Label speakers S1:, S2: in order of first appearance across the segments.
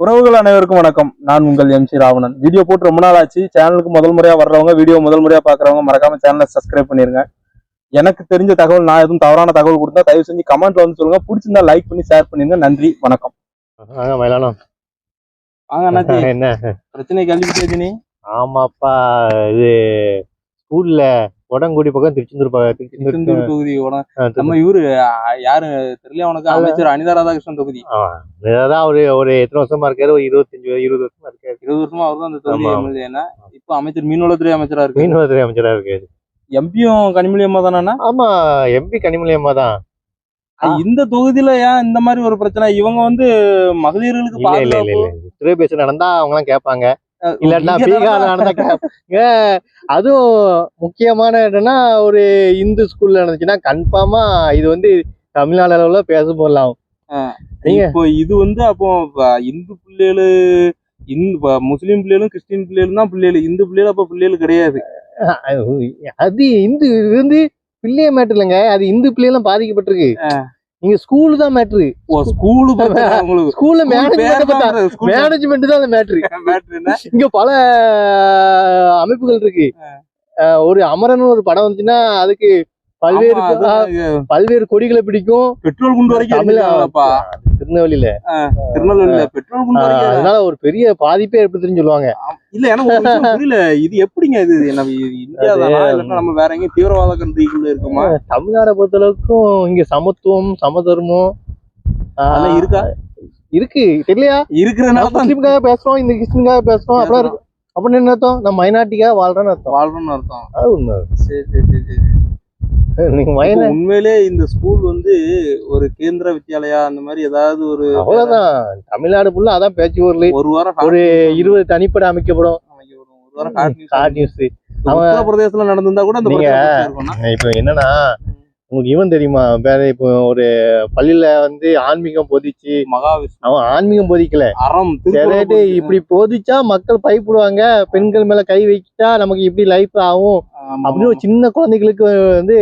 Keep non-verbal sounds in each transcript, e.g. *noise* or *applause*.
S1: உறவுகள் அனைவருக்கும் வணக்கம். நான் உங்கள் எம் சி ராவணன். வீடியோ போட்டு ரொம்ப நாள் ஆச்சு சேனலுக்கு முதல் முறையா வர்றவங்க வீடியோ முதல் முறையா பாக்குறவங்க மறக்காம சேனலை சப்ஸ்கிரைப் பண்ணிருங்க. எனக்கு தெரிஞ்ச தகவல் நான் எதுவும் தவறான தகவல் கொடுத்தா தயவு செஞ்சு கமெண்ட்ல வந்து சொல்லுங்க. பிடிச்சிருந்தா லைக் பண்ணி ஷேர் பண்ணிருங்க. நன்றி வணக்கம். *laughs*
S2: என்ன?
S1: பிரச்சனை நீ?
S2: ஆமாப்பா இது ஸ்கூல்ல உடங்குடி பக்கம் திருச்செந்தூர் திருச்செந்தூர்
S1: தொகுதி. நம்ம இவரு யாரு? தெரியல உனக்கு? அமைச்சர் அனிதா ராதாகிருஷ்ணன் தொகுதி.
S2: ஆ, இதான் ஒரு எத்தனை வருஷமா இருக்காரு? ஒரு இருபத்தஞ்சு இருபது வருஷமா இருக்காரு.
S1: இருபது வருஷமா அவர் தான் அந்த தொகுதி. எம்எல்ஏனா இப்ப அமைச்சர் மீன்வளத்துறை அமைச்சரா இருக்கு
S2: மீனவத்துறை அமைச்சரா இருக்காரு.
S1: எம்பியும் கனிமொழி அம்மா தானே
S2: ஆமா எம்பி கனிமொழி அம்மா தான்.
S1: இந்த தொகுதியில ஏன் இந்த மாதிரி ஒரு பிரச்சனை? இவங்க வந்து மகளிர்களுக்கு
S2: இல்ல இல்ல இல்ல நடந்தா அவங்க எல்லாம் கேட்பாங்க
S1: இங்க
S2: பீகார்ல
S1: நடந்தா-
S2: அதுவும் முக்கியமான என்னன்னா ஒரு இந்து ஸ்கூல்ல நடந்துச்சுன்னா கன்ஃபார்மா இது வந்து தமிழ்நாடு அளவுல பேச போடலாம்.
S1: இப்போ இது வந்து அப்போ இந்து பிள்ளைகளு இந்து முஸ்லீம் பிள்ளைகளும் கிறிஸ்டின் பிள்ளைகளும் தான் பிள்ளைகள். இந்து பிள்ளைகள் அப்ப பிள்ளைகள் கிடையாது.
S2: அது இந்து இது வந்து பிள்ளைய மேட்டர் இல்லைங்க. அது இந்து பிள்ளைகளும் பாதிக்கப்பட்டிருக்கு. நீங்க ஸ்கூல் தான் மேட்ரு
S1: ஓ ஸ்கூலு *laughs* உங்களுக்கு
S2: ஸ்கூல்ல மேனேஜ்மெண்ட் மேனேஜ்மெண்ட் தான் அந்த மேட்ரு? *laughs* இங்க பல அமைப்புகள் இருக்கு. ஒரு அமரன் ஒரு படம் வந்துச்சுன்னா அதுக்கு பல்வேறு பல்வேறு கொடிகளை பிடிக்கும்.
S1: பெட்ரோல் குண்டு வரைக்கும்.
S2: திருநெல்வேலியில.
S1: திருநெல்வேலியில பெட்ரோல் குண்டு
S2: அதனால ஒரு பெரிய பாதிப்பே ஏற்படுத்துன்னு சொல்லுவாங்க.
S1: இல்ல எனக்கு *laughs* புரியல. இது எப்படிங்க இது? நம்ம இந்தியா நம்ம வேற எங்கேயும் தீவிரவாத கண்ட்ரிக்குள்ள இருக்கோமா?
S2: தமிழ்நாடை பொறுத்த அளவுக்கும் இங்க சமத்துவம் சமதர்மம்
S1: அதெல்லாம் இருக்கா?
S2: இருக்கு. தெரியலையா? முஸ்லீமுக்காக பேசுறோம் இந்த கிறிஸ்டினுக்காக பேசுறோம் அப்படிலாம் இருக்கு. அப்படின்னு என்ன அர்த்தம்? நம்ம மைனாரிட்டிக்காக வாழ்றோம்னு அர்த்தம்.
S1: வாழ்றோம்னு அர்த்தம்.
S2: அது உண்மை.
S1: சரி சரி சரி சரி.
S2: நீங்க
S1: உண்மையிலே இந்த ஸ்கூல் வந்து ஒரு கேந்திர வித்யாலயா அந்த மாதிரி ஏதாவது ஒரு
S2: அவ்வளவுதான். தமிழ்நாடு ஃபுல்லா அதான் பேச்சு பொருள்
S1: ஒரு வாரம்
S2: ஒரு இருபது தனிப்படை அமைக்கப்படும்.
S1: ஒரு வாரம்
S2: ஹார்ட் நியூஸ்
S1: உத்தரப்பிரதேசத்துல நடந்திருந்தா கூட அந்த?
S2: இப்போ என்னன்னா உங்களுக்கு இவன் தெரியுமா? வேற இப்போ ஒரு பள்ளியில வந்து ஆன்மீகம் போதிச்சு.
S1: மகாவிஷ்ணு.
S2: அவன் ஆன்மீகம் போதிக்கல.
S1: அறம்
S2: இப்படி போதிச்சா மக்கள் பயப்படுவாங்க. பெண்கள் மேல கை வச்சா நமக்கு இப்படி லைஃப் ஆகும். அப்படின்னு ஒரு சின்ன குழந்தைகளுக்கு வந்து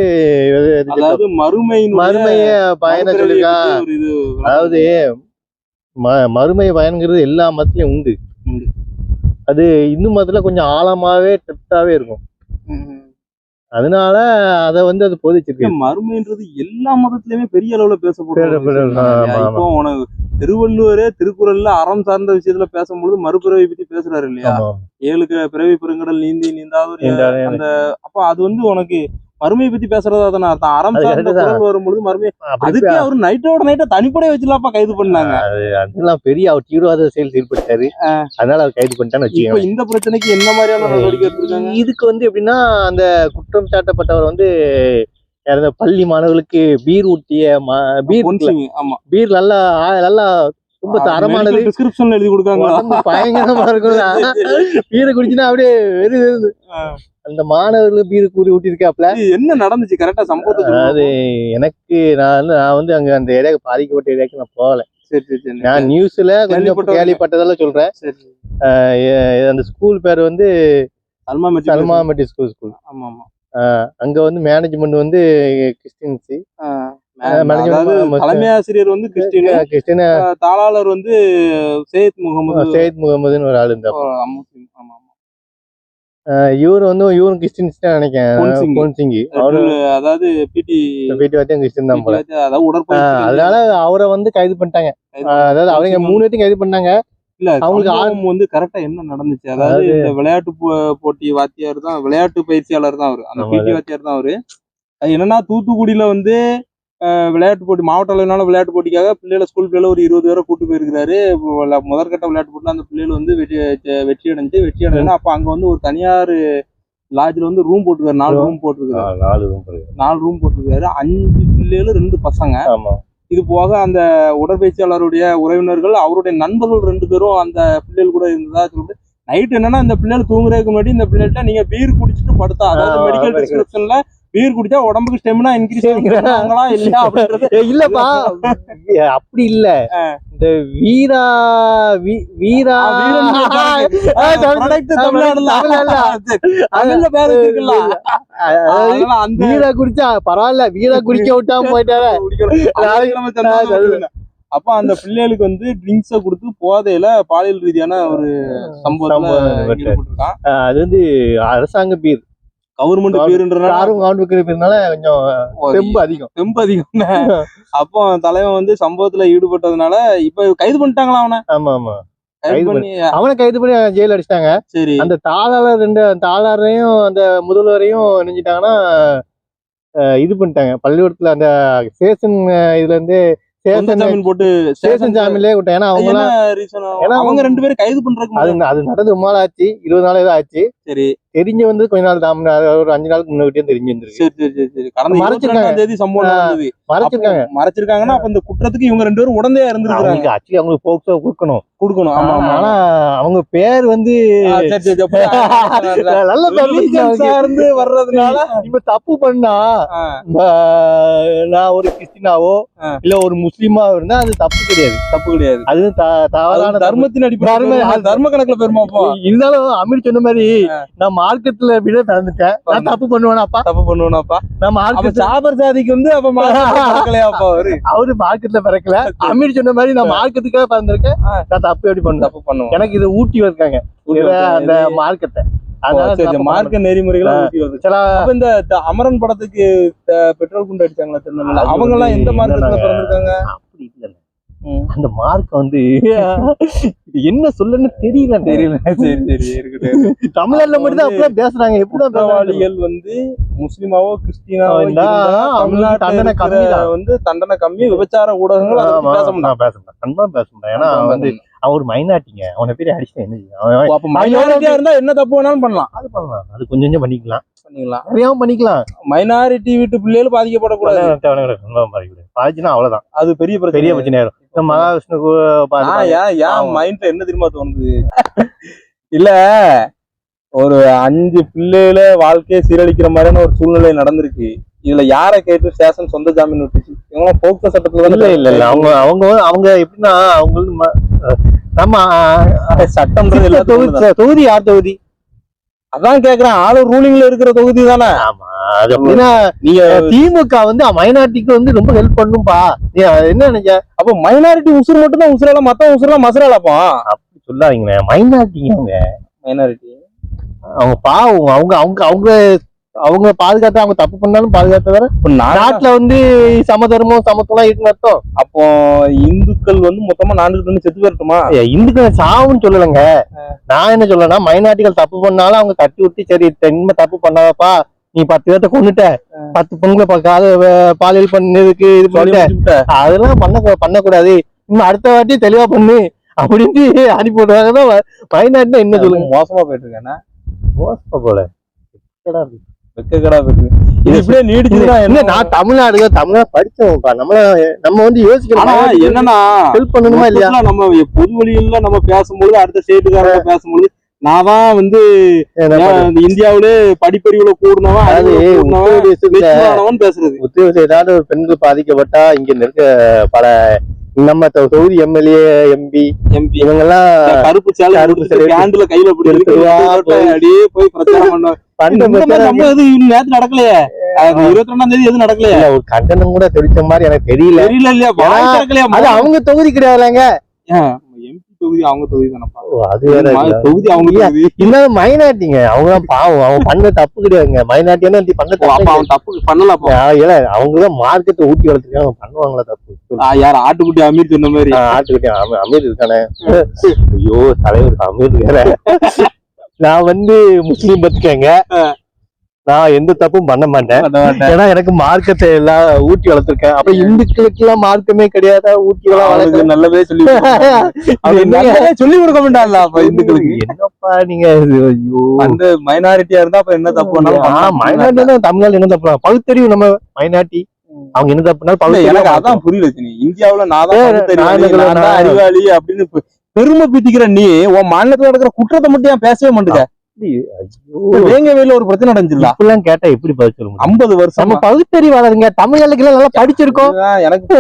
S1: அதாவது மறுமையின்
S2: மறுமைய பயனை சொல்லிருக்கா அதாவது மறுமை பயன்கிறது எல்லா மதத்துலயும் உண்டு. அது இந்து மதத்துல கொஞ்சம் ஆழமாவே டெப்தாவே இருக்கும். அதனால அத வந்து அது போதிச்சிருக்கு.
S1: மறுமைன்றது எல்லா மதத்திலயுமே பெரிய அளவுல பேசப்படுற ஒரு
S2: பேசப்படுற-
S1: விஷயம் தானே இல்லையா?
S2: ஆமா,
S1: இப்போ உனக்கு திருவள்ளுவரே திருக்குறள்ல அறம் சார்ந்த விஷயத்துல பேசும்பொழுது மறுபிறவை பத்தி பேசுறாரு இல்லையா. ஏழு பிறவி பெருங்கடல் நீந்தி
S2: நீண்டாதே
S1: அந்த அப்ப அது வந்து உனக்கு மறுமையை பத்தி பேசுறதா தானே அர்த்தம். அறம் சார்ந்த. குரல் வரும்பொழுது மறுமை அதுக்கே அவரு நைட்டோட நைட்டா தனிப்படை வச்சுலாப்பா கைது பண்ணாங்க.
S2: அதெல்லாம் பெரிய அவர் தீவிரவாத செயல் செயல்பட்டாரு அதனால அவர் கைது பண்ணிட்டான்னு வச்சுக்கோங்க.
S1: இந்த பிரச்சனைக்கு என்ன மாதிரியான நடவடிக்கை
S2: இதுக்கு வந்து எப்படின்னா அந்த குற்றம் சாட்டப்பட்டவர் வந்து யார் இந்த பள்ளி மாணவர்களுக்கு பீர் ஊட்டிய பீர்
S1: ஆமா.
S2: பீர் நல்லா நல்லா ரொம்ப தரமானது.
S1: டிஸ்கிரிப்ஷன்ல எழுதி கொடுக்காங்க
S2: பயங்கரமா இருக்கும் பீரை *laughs* குடிச்சுன்னா அப்படியே வெறு. அந்த மாணவர்களுக்கு பீர் கூறி ஊட்டியிருக்காப்ல.
S1: என்ன நடந்துச்சு? கரெக்டா சம்பவத்துக்கு
S2: அது எனக்கு நான் வந்து நான் வந்து அங்க அந்த ஏரியா பாதிக்கப்பட்ட ஏரியாக்கு நான் போகல.
S1: சரி சரி சரி.
S2: நான் நியூஸ்ல கொஞ்சம். கேள்விப்பட்டதெல்லாம் சொல்றேன். அந்த ஸ்கூல் பேர் வந்து
S1: Salma matric
S2: Salma matric school school
S1: ஆமா ஆமா.
S2: அங்க வந்து மேனேஜ்மெண்ட் வந்து கிறிஸ்டின்ஸ்
S1: தலைமை ஆசிரியர் வந்து கிறிஸ்டின்.
S2: கிறிஸ்டின்.
S1: தாளாளர் வந்து சையத் முகமது.
S2: சையத் முகமதுன்னு ஒரு ஆள் இருந்தா
S1: முஸ்லிம். ஆமா
S2: இவர் வந்து இவரும் கிறிஸ்டின்ஸ் தான் நினைக்கிறேன்.
S1: பொன்சிங்
S2: அவரு
S1: அதாவது பிடி
S2: வீட்டு வாத்தியம் கிறிஸ்டின் தான் போல.
S1: அதாவது
S2: அதனால அவரை வந்து கைது பண்ணிட்டாங்க. அதாவது அவங்க மூணு பேர்த்தையும் கைது பண்ணாங்க.
S1: இல்ல
S2: அவங்களுக்கு
S1: அவங்களுக்கு வந்து கரெக்டா என்ன நடந்துச்சு? அதாவது இந்த விளையாட்டு போட்டி வாத்தியார் தான் விளையாட்டு பயிற்சியாளர் தான் அவரு. அந்த பிடி வாத்தியார் தான் அவரு. அது என்னன்னா தூத்துக்குடியில வந்து விளையாட்டு போட்டி மாவட்ட அளவிலான விளையாட்டு போட்டிக்காக பிள்ளைகளை ஸ்கூல் பிள்ளைல ஒரு இருபது பேரை கூட்டு போயிருக்கிறாரு. முதற்கட்ட விளையாட்டு போட்டில அந்த பிள்ளைகள் வந்து வெற்றி வெற்றி அடைஞ்சு வெற்றி அடைஞ்சா அப்ப அங்க வந்து ஒரு தனியார் லாட்ஜ்ல வந்து ரூம் போட்டுருக்காரு. நாலு ரூம் போட்டிருக்காரு
S2: நாலு இருக்கு.
S1: நாலு ரூம் போட்டிருக்காரு அஞ்சு பிள்ளைகள் ரெண்டு பசங்க.
S2: ஆமா.
S1: இது போக அந்த உடற்பயிற்சியாளருடைய உறவினர்கள் அவருடைய நண்பர்கள் ரெண்டு பேரும் அந்த பிள்ளைகள் கூட இருந்ததா சொல்லிட்டு நைட் என்னன்னா இந்த பிள்ளைகள் தூங்குறதுக்கு முன்னாடி இந்த பிள்ளைகிட்ட நீங்க பீர் குடிச்சிட்டு படுத்தா அதாவது மெடிக்கல். டிஸ்கிரிப்ஷன்ல பீர் குடிச்சா உடம்புக்கு ஸ்டெமினா *laughs* இன்க்ரீஸ் அப்படின்றது
S2: ஏய், இல்லப்பா. அப்படி இல்ல. இந்த வீரா வீரா. *laughs* வீரா. குடிச்சா பரவாயில்ல. வீரா குடிக்க விட்டாம போயிட்டாரு.
S1: அப்ப அந்த பிள்ளைகளுக்கு வந்து ட்ரிங்க்ஸ கொடுத்து போதையில பாலியல் ரீதியான ஒரு
S2: சம்பவம் அது வந்து அரசாங்க பீர்.
S1: கவர்மெண்ட் பீருன்றனால
S2: யாரும் கவர்மெண்ட் பீர்னால கொஞ்சம் தெம்பு அதிகம்.
S1: தெம்பு அதிகம். அப்போ தலைவன் வந்து சம்பவத்துல ஈடுபட்டதுனால இப்ப கைது பண்ணிட்டாங்களா அவனை?
S2: ஆமா ஆமா.
S1: கைது
S2: கைது
S1: பண்ணி
S2: அவனை கைது பண்ணி ஜெயில் அடிச்சிட்டாங்க.
S1: சரி.
S2: அந்த தாளாளர் ரெண்டு தாளாரையும் அந்த முதல்வரையும் நினைச்சிட்டாங்கன்னா இது பண்ணிட்டாங்க. பள்ளிக்கூடத்துல அந்த ஸ்டேஷன் இதுல இருந்து
S1: ஜாமீன் போட்டு
S2: ஸ்டேஷன் ஜாமீன்லயே விட்டாங்க ஏன்னா அவங்க? ஏன்னா
S1: அவங்க ரெண்டு பேரும் கைது பண்றதுக்கு
S2: அது அது நடந்து ரொம்ப நாள் ஆச்சு. இருபது நாள் ஏதோ ஆச்சு.
S1: சரி.
S2: தெரிஞ்சு வந்து கொஞ்ச நாள் தாம ஒரு அஞ்சு நாளுக்கு முன்னாடியே தெரிஞ்சு வந்துருக்கு.
S1: சரி சரி சரி சரி. கடந்த
S2: மறைச்சிருக்காங்க.
S1: தேதி சம்பவம் நடந்தது.
S2: மறைச்சிருக்காங்க.
S1: மறைச்சிருக்காங்கன்னா அப்ப இந்த குற்றத்துக்கு இவங்க ரெண்டு பேரும் உடந்தையா இருந்திருக்காங்க
S2: ஆக்சுவலி அவங்களுக்கு போக்சோ கொடுக்கணும்.
S1: கொடுக்கணும். ஆமா
S2: ஆனா அவங்க பேர் வந்து *laughs* நல்ல.
S1: சார்ந்து வர்றதுனால
S2: இப்ப தப்பு பண்ணா நான் ஒரு கிறிஸ்டினாவோ. இல்ல ஒரு முஸ்லீமா இருந்தா அது தப்பு கிடையாது.
S1: தப்பு கிடையாது.
S2: அது தவறான
S1: தர்மத்தின் அடிப்படையில்
S2: தர்ம-
S1: கணக்குல பெருமா அப்போ?
S2: இருந்தாலும் அமீர் சொன்ன மாதிரி நான் மார்க்கெட்ல விட பிறந்துட்டேன். நான் தப்பு பண்ணுவேனாப்பா?
S1: தப்பு பண்ணுவனாப்பா? அப்ப
S2: மார்க்கெட்
S1: சாபர் சாதிக்கு வந்து அப்ப மார்க்கலையாப்பா அவரு? *laughs*
S2: அவரு மார்க்கெட்ல பிறக்கல. அமீர் சொன்ன மாதிரி நான் மார்க்கெட்டுக்காக பிறந்திருக்கேன். நான் தப்பு எப்படி பண்ணுவேன்?
S1: தப்பு பண்ணுவோம்
S2: எனக்கு இது ஊட்டி இருக்காங்க அந்த மார்க்கெட்டை பண்ண
S1: மார்க்க நெறிமுறைகளை இந்த அமரன் படத்துக்கு பெட்ரோல் குண்டு அடிச்சாங்களா திருநெல்வேலியில
S2: அது
S1: அவங்க எல்லாம் எந்த
S2: என்னன்னா,
S1: பிறந்திருக்காங்க?
S2: அப்படி இல்ல. அந்த மார்க் வந்து என்ன சொல்லன்னு தெரியல.
S1: தெரியல. சரி சரி இருக்கட்டும்
S2: தமிழ்நாட்டுல மட்டும் தான் பேசுறாங்க. எப்படி
S1: குற்றவாளிகள் வந்து முஸ்லிமாவோ கிறிஸ்டினாவோ தமிழ்நாட்டுல
S2: தண்டனை கம்மிதான்.
S1: வந்து தண்டனை கம்மி விபச்சார ஊடகங்கள் பேச முடியும்
S2: பேச முடியும் கண்டிப்பா பேச முடியும் ஏன்னா வந்து அவன் ஒரு மைனாட்டிங்க அவனை பேர் அடிச்சு என்ன
S1: மைனாரிட்டியா இருந்தா என்ன தப்பு வேணாலும் பண்ணலாம்.
S2: அது பண்ணலாம். அது கொஞ்சம் கொஞ்சம் பண்ணிக்கலாம்.
S1: பண்ணிக்கலாம்.
S2: நிறையாவும் பண்ணிக்கலாம்.
S1: மைனாரிட்டி வீட்டு பிள்ளைகள் பாதிக்கப்படக்கூடாது.
S2: பாதிச்சுனா அவ்வளவுதான்.
S1: அது பெரிய
S2: பெரிய பிரச்சனை ஆயிரும். இந்த பாத்து
S1: ஏன். மைண்ட்ல என்ன தெரியுமா தோணுது? இல்ல ஒரு அஞ்சு பிள்ளைகள வாழ்க்கையை சீரழிக்கிற மாதிரியான ஒரு சூழ்நிலை நடந்திருக்கு. இதுல யாரை கேட்டு ஸ்டேஷன் சொந்த ஜாமீன் விட்டுச்சு? இவங்க போக்சோ சட்டத்துல
S2: இல்ல இல்ல இல்ல. அவங்க அவங்க அவங்க எப்படின்னா அவங்க நம்ம. தொகுதி தொகுதி யார் தொகுதி?
S1: அதான் கேக்குறேன் ஆளு ரூலிங்ல இருக்கிற தொகுதி தானே?
S2: அப்படின்னா
S1: நீங்க
S2: திமுக வந்து மைனாரிட்டிக்கு வந்து ரொம்ப ஹெல்ப் பண்ணும்பா. நீ என்ன நினைச்ச
S1: அப்ப மைனாரிட்டி உசுறு மட்டும் தான் உசுரால மத்த உசுரெல்லாம் மசுராலப்பா
S2: சொல்லாதீங்க மைனாரிட்டிங்க அவங்க.
S1: மைனாரிட்டி
S2: அவங்க பாவம் அவங்க அவங்க அவங்க அவங்க பாதுகாத்து அவங்க தப்பு பண்ணாலும் பாதுகாத்தவர
S1: இப்ப நான்
S2: நாட்டுல வந்து சமதர்மம் சமத்துவம் இருக்குன்னு அர்த்தம்.
S1: அப்போ இந்துக்கள் வந்து மொத்தமா நான்கு செத்து
S2: ஏய், இந்துக்கள் சாவுன்னு சொல்லலைங்க. நான் என்ன சொல்லனா மைனாரிட்டிகள் தப்பு பண்ணாலும் அவங்க தட்டி விட்டு சரி இனிமே தப்பு பண்ணாதப்பா நீ பத்து பேர்த்த கொண்டுட்ட பத்து பொண்ணுங்களை பார்க்காத பாலியல் பண்ணதுக்கு இது பண்ணிட்ட. அதெல்லாம் பண்ண பண்ணக்கூடாது. இன்னும் அடுத்த வாட்டி தெளிவா பண்ணு. அப்படின்ட்டு அனுப்பி விடுறாங்கன்னா மைனாரிட்டி என்ன சொல்லுங்க?
S1: மோசமா போயிட்டு இருக்கேன்
S2: மோசமா போல?
S1: வெக்கக்கடா இருக்கு. இது இப்படியே நீடிச்சுன்னா என்ன
S2: நான் தமிழ்நாடு தமிழ்நாடு படிச்சோம்ப்பா நம்மள நம்ம வந்து யோசிக்கணும்?
S1: என்னன்னா
S2: ஹெல்ப் பண்ணணுமா இல்லையா?
S1: நம்ம பொது வழியில நம்ம பேசும்பொழுது அடுத்த ஸ்டேட்டுக்காரங்க பேசும்பொழுது நான் தான் வந்து இந்தியாவிலே படிப்பறிவுல கூடுனவன் பேசுறது.
S2: உத்தரவு ஏதாவது ஒரு பெண்கள் பாதிக்கப்பட்டா இங்க இருக்க பல நம்ம தொகுதி எம்எல்ஏ எம்பி
S1: எம்பி
S2: இவங்க எல்லாம்
S1: கருப்பு சேலை
S2: கருப்பு சேலை
S1: கேண்டில் கையில. அப்படியே போய் பிரச்சாரம்
S2: பிரச்சனை
S1: நம்ம நேத்து நடக்கலையே? இருபத்தி ரெண்டாம் தேதி எதுவும் நடக்கலையே?
S2: ஒரு கண்டனம் கூட தெரிவிச்ச மாதிரி எனக்கு தெரியல.
S1: தெரியல இல்லையா?
S2: அது அவங்க தொகுதி கிடையாதுலங்க.
S1: தொகுதி அவங்க தொகுதி தானப்பா.
S2: அது வேற.
S1: தொகுதி அவங்க
S2: இல்ல. மைனாரிட்டிங்க. அவங்க தான் பாவம். அவங்க பண்ண தப்பு கிடையாதுங்க. மைனாரிட்டியான பண்ண தப்பு
S1: அவன் தப்பு பண்ணல அப்போ
S2: இல்ல அவங்க தான் மார்க்கெட்டை ஊட்டி வளர்த்துருக்காங்க. அவங்க பண்ணுவாங்களா தப்பு?
S1: யார் ஆட்டுக்குட்டி அமீர் சொன்ன மாதிரி?
S2: ஆட்டுக்கிட்டே அமீர் இருக்கானே. ஐயோ தலைவர் அமீர் வேற நான் வந்து முஸ்லீம் பத்துக்கங்க. நான் எந்த தப்பும் பண்ண மாட்டேன். ஏன்னா எனக்கு மார்க்கத்தை எல்லாம் ஊட்டி வளர்த்துருக்கேன். அப்ப இந்துக்களுக்கு எல்லாம் மார்க்கமே கிடையாதா? ஊட்டி வளர்க்க
S1: நல்லவே சொல்லி *laughs* சொல்லி கொடுக்க மாட்டான்ல அப்ப இந்துக்களுக்கு.
S2: என்னப்பா நீங்க
S1: அந்த மைனாரிட்டியா இருந்தா அப்ப என்ன தப்பு.
S2: மைனாரிட்டி தான் தமிழ்நாடு என்ன தப்பு? பகுத்தறிவு நம்ம மைனாரிட்டி அவங்க என்ன பகுத்தறிவு
S1: எனக்கு. அதான் புரியல இந்தியாவுல நான் தான் அறிவாளி அப்படின்னு பெருமை பீத்திக்கிற நீ உன் மாநிலத்துல நடக்கிற குற்றத்தை மட்டும் ஏன் பேசவே மாட்டேங்க வேங்கவேல ஒரு பிரச்சனை நடந்துச்சுல
S2: இப்படிலாம் கேட்டா எப்படி பதில் சொல்ல முடியும்?
S1: ஐம்பது வருஷம்?
S2: நம்ம பகுத்தறிவாளருங்க தமிழ்நாட்டுக்கு நல்லா படிச்சிருக்கோம்.
S1: எனக்கு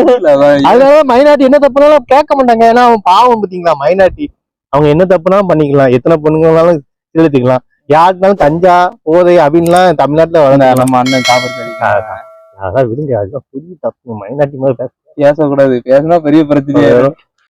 S2: அதனால மைனாரிட்டி என்ன தப்புனாலும் கேட்க மாட்டாங்க. ஏன்னா அவன் பாவம் பாத்தீங்களா மைனாரிட்டி? அவங்க என்ன தப்புனாலும் பண்ணிக்கலாம். எத்தனை பொண்ணுங்கனாலும் செலுத்திக்கலாம். யாருக்குனாலும் கஞ்சா போதை அப்படின்லாம் தமிழ்நாட்டுல வளர்ந்தாங்க
S1: நம்ம அண்ணன் காப்பர்
S2: அதெல்லாம் விடுங்க அதுதான் பெரிய தப்பு மைனாரிட்டி மாதிரி பேச
S1: பேசக்கூடாது. பேசினா பெரிய பிரச்சனை